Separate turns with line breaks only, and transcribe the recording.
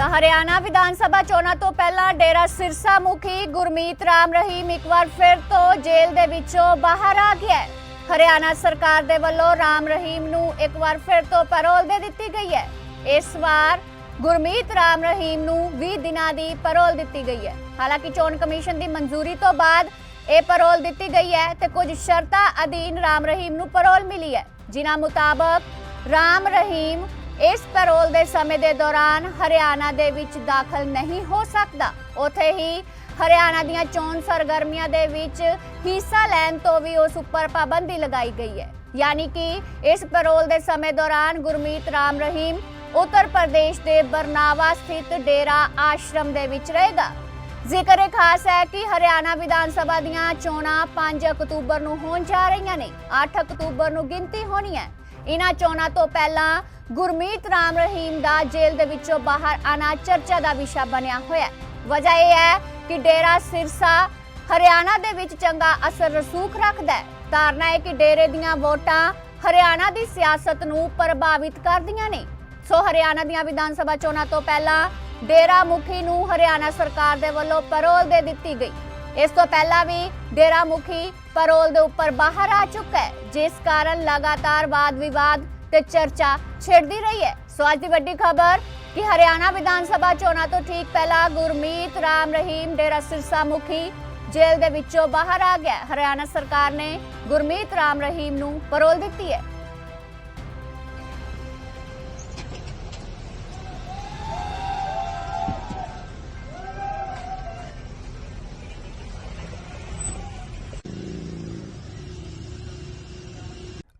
ਤਾਂ ਹਰਿਆਣਾ ਵਿਧਾਨ ਸਭਾ ਚੋਣਾਂ ਤੋਂ ਪਹਿਲਾਂ ਡੇਰਾ ਸਿਰਸਾ ਮੁਖੀ ਗੁਰਮੀਤ ਰਾਮ ਰਹੀਮ ਇੱਕ ਵਾਰ ਫਿਰ ਤੋਂ ਜੇਲ੍ਹ ਦੇ ਵਿੱਚੋਂ ਬਾਹਰ ਆ ਗਿਆ ਹੈ। ਹਰਿਆਣਾ ਸਰਕਾਰ ਦੇ ਵੱਲੋਂ ਰਾਮ ਰਹੀਮ ਨੂੰ ਇੱਕ ਵਾਰ ਫਿਰ ਤੋਂ ਪੈਰੋਲ ਦੇ ਦਿੱਤੀ ਗਈ ਹੈ। ਇਸ ਵਾਰ ਗੁਰਮੀਤ ਰਾਮ ਰਹੀਮ ਨੂੰ 20 ਦਿਨਾਂ ਦੀ ਪੈਰੋਲ ਦਿੱਤੀ ਗਈ ਹੈ। ਹਾਲਾਂਕਿ ਚੋਣ ਕਮਿਸ਼ਨ ਦੀ ਮਨਜ਼ੂਰੀ ਤੋਂ ਬਾਅਦ ਇਹ ਪੈਰੋਲ ਦਿੱਤੀ ਗਈ ਹੈ ਤੇ ਕੁਝ ਸ਼ਰਤਾਂ ਅਧੀਨ ਰਾਮ ਰਹੀਮ ਨੂੰ ਪੈਰੋਲ ਮਿਲੀ ਹੈ। ਜਿਨ੍ਹਾਂ ਮੁਤਾਬਕ ਰਾਮ ਰਹੀਮ ਇਸ ਪੈਰੋਲ ਦੇ ਸਮੇਂ ਦੇ ਦੌਰਾਨ ਹਰਿਆਣਾ ਦੇ ਵਿੱਚ ਦਾਖਲ ਨਹੀਂ ਹੋ ਸਕਦਾ। ਉਥੇ ਹੀ ਹਰਿਆਣਾ ਦੀਆਂ ਚੋਣ ਸਰਗਰਮੀਆਂ ਦੇ ਵਿੱਚ ਹਿੱਸਾ ਲੈਣ ਤੋਂ ਵੀ ਉਸ ਉੱਪਰ ਪਾਬੰਦੀ ਲਗਾਈ ਗਈ ਹੈ। ਯਾਨੀ ਕਿ ਇਸ ਪੈਰੋਲ ਦੇ ਸਮੇਂ ਦੌਰਾਨ ਗੁਰਮੀਤ ਰਾਮ ਰਹੀਮ ਉੱਤਰ ਪ੍ਰਦੇਸ਼ ਦੇ ਬਰਨਾਵਾ ਸਥਿਤ ਡੇਰਾ ਆਸ਼ਰਮ ਦੇ ਵਿੱਚ ਰਹੇਗਾ। ਜ਼ਿਕਰ ਇਹ ਖਾਸ ਹੈ ਕਿ ਹਰਿਆਣਾ ਵਿਧਾਨ ਸਭਾ ਦੀਆਂ ਚੋਣਾਂ 5 ਅਕਤੂਬਰ ਨੂੰ ਹੋਣ ਜਾ ਰਹੀਆਂ ਨੇ। 8 ਅਕਤੂਬਰ ਨੂੰ ਗਿਣਤੀ ਹੋਣੀ ਹੈ। ਇਨ੍ਹਾਂ ਚੋਣਾਂ ਤੋਂ ਪਹਿਲਾਂ ਗੁਰਮੀਤ ਰਾਮ ਰਹੀਮ ਦਾ ਜੇਲ੍ਹ ਦੇ ਵਿੱਚੋਂ ਬਾਹਰ ਆਣਾ ਚਰਚਾ ਦਾ ਵਿਸ਼ਾ ਬਣਿਆ ਹੋਇਆ ਹੈ। ਵਜ੍ਹਾ ਇਹ ਹੈ ਕਿ ਡੇਰਾ ਸਿਰਸਾ ਹਰਿਆਣਾ ਦੇ ਵਿੱਚ ਚੰਗਾ ਅਸਰ ਰਸੂਖ ਰੱਖਦਾ ਹੈ। ਧਾਰਨਾ ਹੈ ਕਿ ਡੇਰੇ ਦੀਆਂ ਵੋਟਾਂ ਹਰਿਆਣਾ ਦੀ ਸਿਆਸਤ ਨੂੰ ਪ੍ਰਭਾਵਿਤ ਕਰਦੀਆਂ ਨੇ। ਸੋ ਹਰਿਆਣਾ ਦੀਆਂ ਵਿਧਾਨ ਸਭਾ ਚੋਣਾਂ ਤੋਂ ਪਹਿਲਾਂ ਡੇਰਾ ਮੁਖੀ ਨੂੰ ਹਰਿਆਣਾ ਸਰਕਾਰ ਦੇ ਵੱਲੋਂ ਪੈਰੋਲ ਦੇ ਦਿੱਤੀ ਗਈ। ਇਸ ਤੋਂ ਪਹਿਲਾਂ ਵੀ ਡੇਰਾ ਮੁਖੀ ਪਰੋਲ ਦੇ ਉੱਪਰ ਬਾਹਰ ਆ ਚੁੱਕਾ ਹੈ, ਜਿਸ ਕਾਰਨ ਲਗਾਤਾਰ ਵਾਦ ਵਿਵਾਦ ਤੇ ਚਰਚਾ ਛੇੜਦੀ ਰਹੀ ਹੈ। ਸੋ ਅੱਜ ਦੀ ਵੱਡੀ ਖਬਰ ਕਿ ਹਰਿਆਣਾ ਵਿਧਾਨ ਸਭਾ ਚੋਣਾਂ ਤੋਂ ਠੀਕ ਪਹਿਲਾਂ ਗੁਰਮੀਤ ਰਾਮ ਰਹੀਮ ਡੇਰਾ ਸਿਰਸਾ ਮੁਖੀ ਜੇਲ੍ਹ ਦੇ ਵਿੱਚੋਂ ਬਾਹਰ ਆ ਗਿਆ। ਹਰਿਆਣਾ ਸਰਕਾਰ ਨੇ ਗੁਰਮੀਤ ਰਾਮ ਰਹੀਮ ਨੂੰ ਪਰੋਲ ਦਿੱਤੀ ਹੈ।